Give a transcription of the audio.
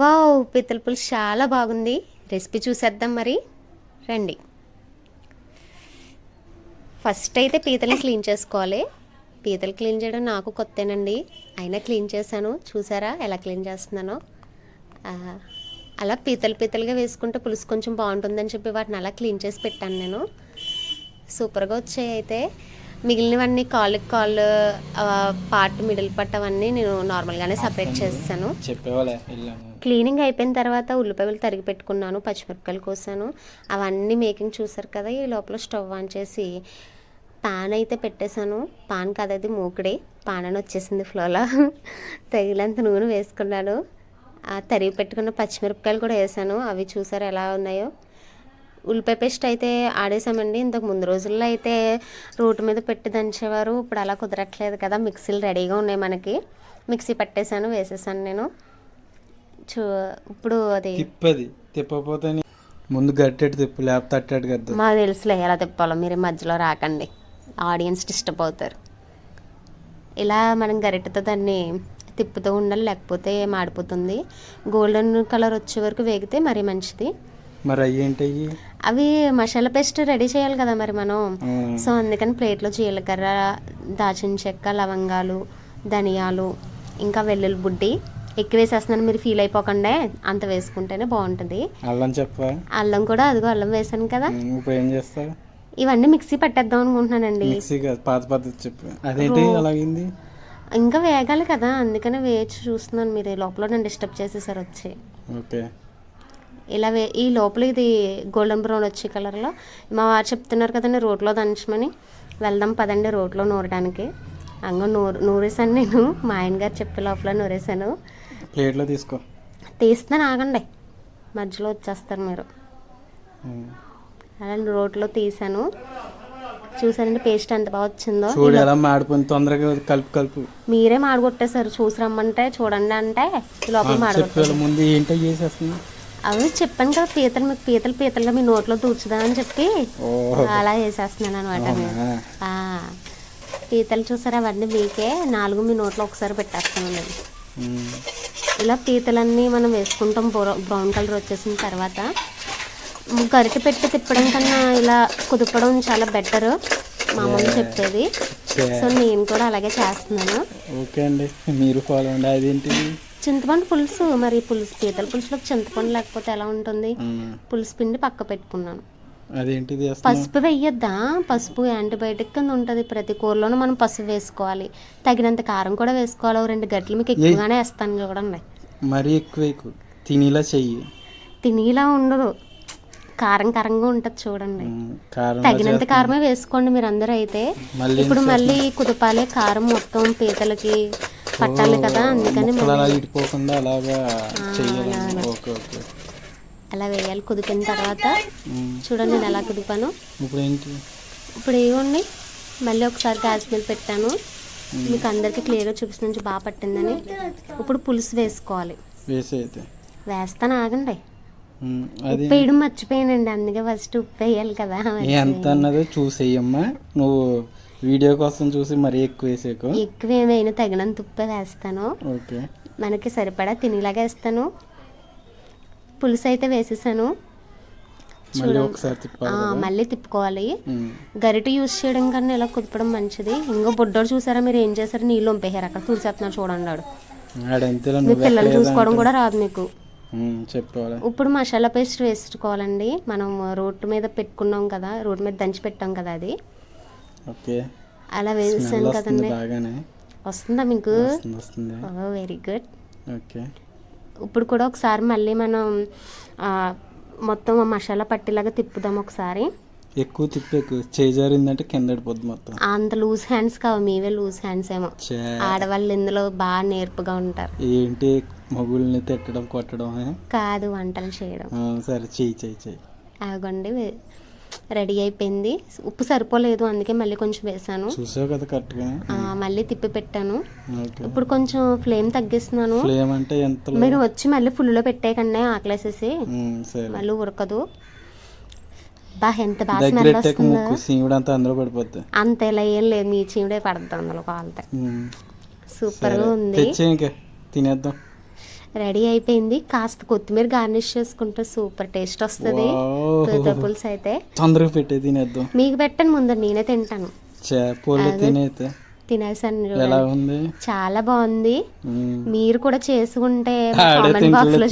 Wow పిత్తల పులుసు చాలా బాగుంది. రెసిపీ చూసేద్దాం మరి. రండి. ఫస్ట్ అయితే పీతలు క్లీన్ చేసుకోవాలి. పీతలు క్లీన్ చేయడం నాకు కొత్తేనండి. అయినా క్లీన్ చేశాను. చూసారా ఎలా క్లీన్ చేస్తున్నానో? అలా పీతలు పీతలుగా వేసుకుంటే పులుసు కొంచెం బాగుంటుందని చెప్పి వాటిని అలా క్లీన్ చేసి పెట్టాను నేను. సూపర్గా వచ్చాయి అయితే. మిగిలినవన్నీ కాళ్ళు ఆ, పార్ట్ మిడిల్ పార్ట్ అవన్నీ నేను నార్మల్గానే సపరేట్ చేస్తాను. క్లీనింగ్ అయిపోయిన తర్వాత ఉల్లిపాయలు తరిగి పెట్టుకున్నాను పచ్చిమిరపకాయలు కోసాను. అవన్నీ మేకింగ్ చూసారు కదా ఈ లోపల స్టవ్ ఆన్ చేసి పాన్ అయితే పెట్టేశాను. పాన్ కాదు అది మూకుడే. పాన్ అని వచ్చేసింది ఫ్లోలో. తగినంత నూనె వేసుకున్నాను. తరిగి పెట్టుకున్న పచ్చిమిరపకాయలు కూడా వేసాను. అవి చూసారు ఎలా ఉన్నాయో? ఉల్లిపాయ పేస్ట్ అయితే ఆడేసామండి. ఇంతకు ముందు రోజుల్లో అయితే రోడ్డు మీద పెట్టి దంచేవారు. ఇప్పుడు అలా కుదరట్లేదు కదా. మిక్సీలు రెడీగా ఉన్నాయి మనకి. మిక్సీ పట్టేశాను వేసేసాను నేను. చూ ఇప్పుడు అది తిప్పది. తిప్పకపోతే నీ- ముందు గట్టెట్టు తిప్పు లేకపోతే అట్టేటు కదా మాకు తెలుసులే ఎలా తిప్పాలో. మీరు మధ్యలో రాకండి. ఆడియన్స్ డిస్టర్బ్ అవుతారు. ఇలా మనం గరిటెతో దాన్ని తిప్పుతూ ఉండాలి లేకపోతే మాడిపోతుంది. గోల్డెన్ కలర్ వచ్చే వరకు వేగితే మరీ మంచిది. మరి అవి ఏంటి అయ్యి? అవి మసాలా పేస్ట్ రెడీ చేయాలి కదా మరి మనం. సో అందుకని ప్లేట్లో జీలకర్ర దాచిన చెక్క లవంగాలు ధనియాలు ఇంకా వెల్లుల్లి బుడ్డి ఎక్కువ వేసేస్తున్నాను. మీరు ఫీల్ అయిపోకుండా అంత వేసుకుంటేనే బాగుంటుంది. అల్లం చెప్పా. అల్లం కూడా అదిగో అల్లం వేసాను కదా. ఇప్పుడు ఏం చేస్తావు? ఇవన్నీ మిక్సీ పట్టేద్దాం అనుకుంటున్నానండి. మిక్సీ పాత పద్ధతి చెప్పు. అదేంటి అలాగింది ఇంకా వేగాలి కదా అందుకనే వేచి చూస్తున్నాను. మీరు లోపల నన్ను డిస్టర్బ్ చేసేసారు వచ్చి. ఓకే. ఇలా వే ఈ లోపల ఇది గోల్డెన్ బ్రౌన్ వచ్చే కలర్లో మా వారు చెప్తున్నారు కదండి రోట్లో దంచమని. వెళ్దాం పదండి రోట్లో నూరడానికి. అంగ నూరు నూరేసాను నేను. మా ఆయన గారు చెప్పే లోపల నూరేసాను ప్లేట్లో తీసుకో. తీస్తున్నాను ఆగండి మధ్యలో వచ్చేస్తారు మీరు. అలా రోట్లో తీసాను చూసానండి పేస్ట్ ఎంత బాగా వచ్చిందో. చూడు ఎలా మాడిపోయింది. తొందరగా కలుపు కలుపు. మీరే మాడగొట్టేశారు. చూసి రమ్మంటే చూడండి అంటే లోపల మాడగొట్టారు ముందు ఏంటో చేసేస్తుంది అవి చెప్పాను కదా పీతలు మీకు పీతలు పీతలుగా మీ నోట్లో దూచుదా అని చెప్పి అలా వేసేస్తున్నాను అనమాట అవునా? పీతలు చూసారా అవన్నీ మీకే నాలుగు మీ నోట్లో ఒకసారి పెట్టేస్తాను నేను ఉమ్. ఇలా పీతలన్నీ మనం వేసుకుంటాం బ్రౌ- బ్రౌన్ కలర్ వచ్చేసిన తర్వాత. గరిటె పెట్టి తిప్పడం కన్నా ఇలా కుదపడం చాలా బెటర్ మామూలు చెప్పేది. ఛే. సో నేను కూడా అలాగే చేస్తున్నాను. ఓకే అండి మీరు ఫాలో అండి అదేంటి? చింతపండు పులుసు మరి పులుసు పీతల పులుసులో చింతపండు లేకపోతే ఎలా ఉంటుంది. పులుసు పిండి పక్క పెట్టుకున్నాను. అదేంటిది పసుపు వెయ్యొద్దా పసుపు యాంటీబయాటిక్ కింద ఉంటుంది. ప్రతి కూరలోనూ మనం పసుపు వేసుకోవాలి. తగినంత కారం కూడా వేసుకోవాలి. రెండు గంటలు మీకు ఎక్కువగానే వేస్తాను చూడండి. మరీ ఎక్కువ ఎక్కువ. తినేలా చెయ్యి. తినేలా ఉండదు. కారం కారంగా ఉంటుంది చూడండి. తగినంత కారమే వేసుకోండి మీరు అందరూ అయితే ఇప్పుడు మళ్ళీ కుదపాలి కారం మొత్తం పీతలకి పట్టాలి కదా అందుకని అలా ఇడిపోకుండా అలాగా చెయ్యాలి. Okay okay. అలా వేయాలి. కుదిపిన తర్వాత. చూడండి నేను ఎలా కుదిపాను. ఇప్పుడు ఏంటి ఇప్పుడు మళ్ళీ ఒకసారి గ్యాస్ మీద పెట్టాను. మీకు అందరికీ క్లియర్గా చూపిస్తుంది బాగా పట్టిందని. ఇప్పుడు పులుసు వేసుకోవాలి. వేస్తాను ఆగండి. ఉప్పు వేయడం మర్చిపోయానండి. అందుకే ఫస్ట్ ఉప్పు వేయాలి కదా. ఎంత అన్నదో చూసేయమ్మా. నువ్వు వీడియో కోసం చూసి మరీ ఎక్కువ వేసేకు ఎక్కువ ఏమైనా తగినంత ఉప్పే వేస్తాను. ఓకే. మనకి సరిపడా తినేలాగా వేస్తాను. పులుసు అయితే వేసేసాను. మళ్ళీ తిప్పుకోవాలి. గరిట యూస్ చేయడం కన్నా ఇలా కుదపడం మంచిది. ఇంకో బుడ్డోడు చూసారా మీరు ఏం చేశారు? నీళ్ళు వంపేశారు. అక్కడ తుడిచేస్తున్నారు చూడండి మీ నువ్వు పిల్లలు ఎక్కడ చూసుకోవడం కూడా రాదు మీకు ఇప్పుడు మసాలా పేస్ట్ వేసుకోవాలండి. మనం రోడ్డు మీద పెట్టుకున్నాం కదా రోడ్డు మీద దంచి పెట్టాం కదా అది. అలా వేసాను వస్తుంది కదండి. వస్తుందా మీకు? వస్తుంది వస్తుంది. Oh very good. ఓకే. ఇప్పుడు కూడా ఒకసారి మళ్ళీ మనం మొత్తం మసాలా పట్టేలాగా తిప్పుదాం ఒకసారి. ఎక్కువ తిప్పేకు చేజారిందంటే కింద పడిపోద్ది మొత్తం. అంత లూజ్ హ్యాండ్స్ కావు మీవే లూజ్ హ్యాండ్స్ ఏమో. ఆడవాళ్ళు ఇందులో బాగా నేర్పుగా ఉంటారు. ఏంటి? మగుల్ని తిట్టడం కొట్టడం? కాదు వంటలు చేయడం. సరే చెయ్యి చెయ్యి చెయ్యి. ఆగండి వే- రెడీ అయిపోయింది. ఉప్పు సరిపోలేదు అందుకే మళ్ళీ కొంచెం వేసాను. కదా కరెక్ట్గా మళ్ళీ తిప్పి పెట్టాను. ఇప్పుడు కొంచెం ఫ్లేమ్ తగ్గిస్తున్నాను. ఫ్లేమ్ అంటే ఎంత మీరు వచ్చి మళ్ళీ ఫుల్లో పెట్టేయకండి ఆకలేసేసి. సరే. మళ్ళీ ఉడకదు బా ఎంత బాగా స్మెల్ వస్తుందో. అంతా అందులో పడిపోద్ది. అంత ఇలా ఏం లేదు మీ చీమిడే పడుతుంది అందులో కాలితే సూపర్గా ఉంది. తినేద్దాం. రెడీ అయిపోయింది కాస్త కొత్తిమీర గార్నిష్ చేసుకుంటే సూపర్ టేస్ట్ వస్తుంది. తూత పులుసు అయితే తొందరగా పెట్టే తినేద్దాం మీకు పెట్టను ముందు నేనే తింటాను. తినేతే తినేసాను ఎలా చూడండి. ఉంది చాలా బాగుంది. మీరు కూడా చేసుకుంటే కామెంట్ బాక్స్లో